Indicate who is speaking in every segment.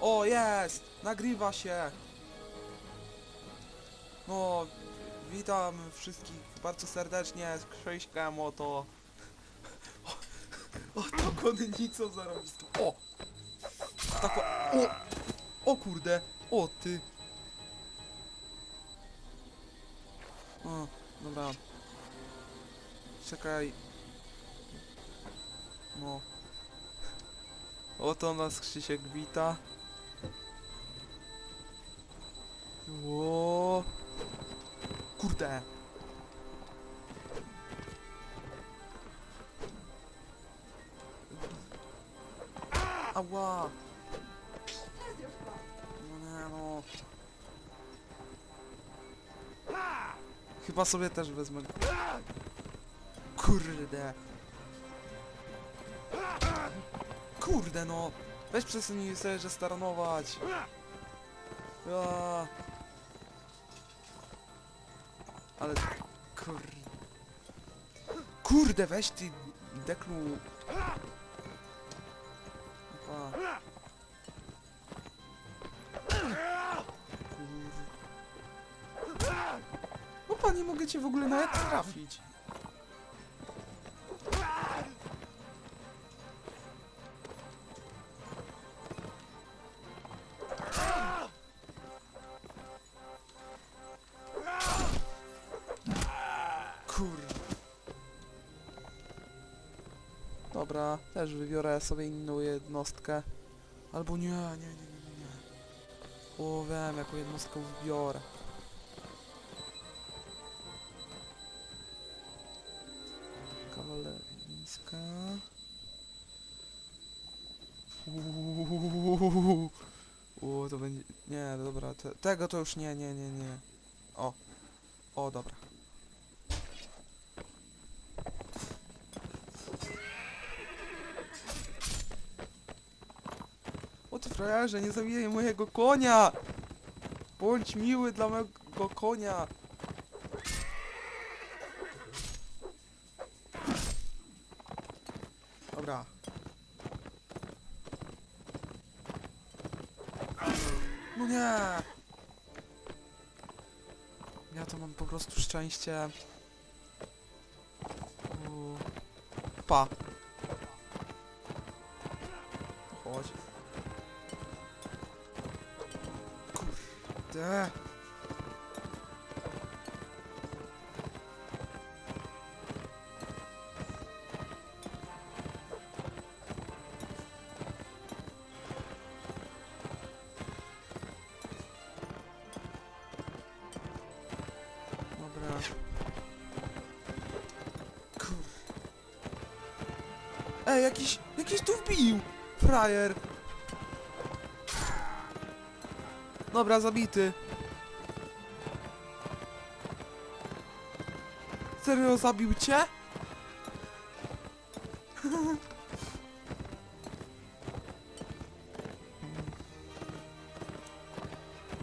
Speaker 1: O, jest! Nagrywa się! No, witam wszystkich bardzo serdecznie z Krzyśkiem, oto... O, to konnicą zarobistą. O! Tak o... O! O kurde! O ty! O, dobra. Czekaj. No. Oto nas Krzysiek wita. Ło. Kurde. Ała. No nie no. Chyba sobie też wezmę. Kurde. Kurde no. Weź przestań sobie że staranować. Ja. Ale kurde. Kurde, weź ty deklu. Opa. Kurde. Opa, nie mogę cię w ogóle nawet trafić. Dobra, też wybiorę sobie inną jednostkę. Albo nie, nie, nie, nie, nie. O, wiem, jaką jednostkę wybiorę. Kawaleryjska. Uuuu. O, to będzie... Nie, dobra, te, tego to już nie, nie, nie, nie. O. O, dobra. Frajerze, nie zabijaj mojego konia! Bądź miły dla mojego konia! Dobra. No nie! Ja to mam po prostu szczęście. Pa. Chodź. Kurde. Dobra. Kur... Ej, jakiś, jakiś tu wbił! Frajer! Dobra, zabity. Serio zabił cię?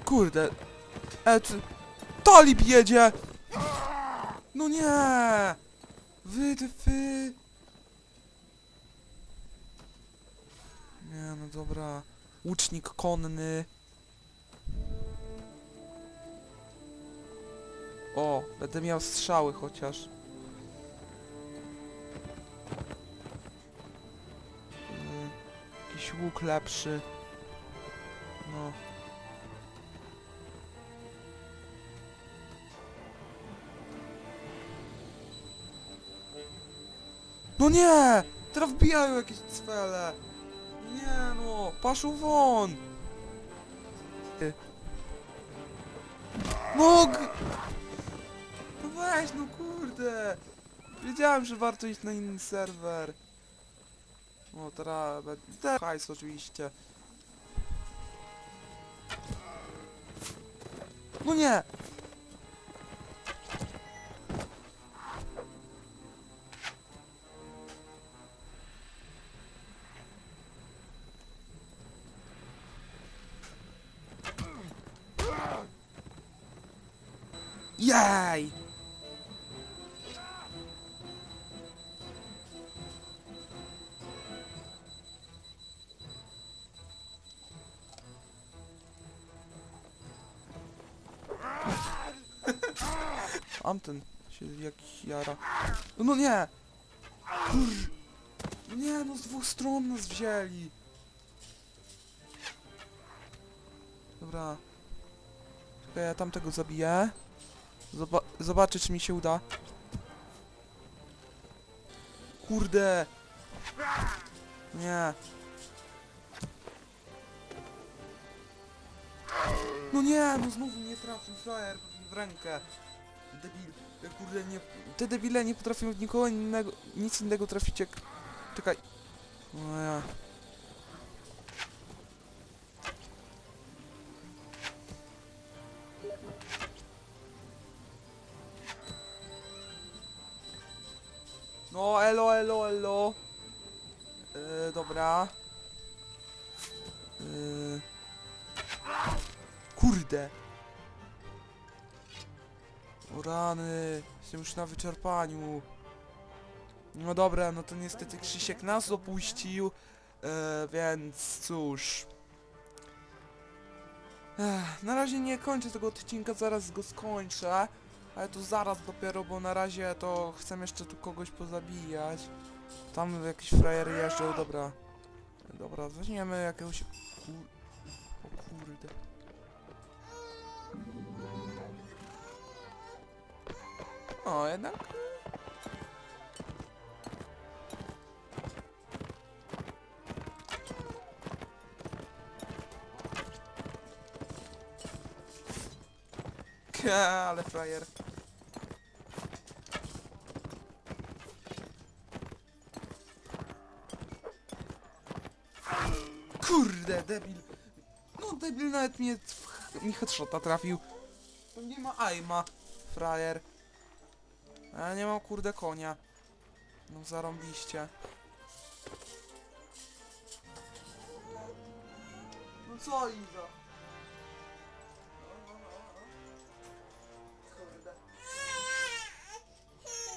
Speaker 1: Kurde. E, czy... Talib jedzie! No nie! Wy, wy. Nie, no dobra. Łucznik konny. O, będę miał strzały chociaż. Yy, jakiś łuk lepszy. No. No nie! Teraz wbijają jakieś cwele. Nie no, paszu won! No weź, no kurde! Wiedziałem, że warto iść na inny serwer. O, teraz. Hajs oczywiście. No nie! Jej! Amten się jakiś jara. No nie! Kur... Nie, no z dwóch stron nas wzięli. Dobra. Czekaj, ja tamtego zabiję. Zoba zobaczę, czy mi się uda. Kurde! Nie. No nie, no znowu nie trafił frajer w rękę. Debil. Kurde, nie... Te debile nie potrafią nikogo innego, nic innego trafić jak... Czekaj. No ja. No, elo, elo, elo. Yy, dobra. Yy. Kurde. O rany, jestem już na wyczerpaniu. No dobra, no to niestety Krzysiek nas opuścił, e, więc cóż. Ech, na razie nie kończę tego odcinka, zaraz go skończę. Ale to zaraz dopiero, bo na razie to chcę jeszcze tu kogoś pozabijać. Tam jakiś frajer jeżdżał, dobra. Dobra, weźmiemy jakiegoś... Kur... O kurde. O, jednak... Kia, ale frajer. Kurde, debil. No debil nawet mnie w- mi headshota trafił. Nie ma aima, frajer. A ja nie mam kurde konia. No zarąbiście. No co Iza? Kurde.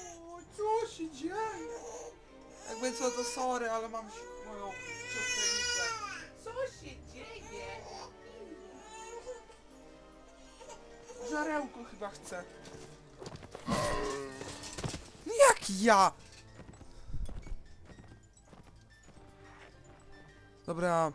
Speaker 1: O, co się dzieje? Jakby co to sorry, ale mam moją siostrzenicę.
Speaker 2: Co się dzieje?
Speaker 1: Żarełko chyba chce. Ja? Dobra,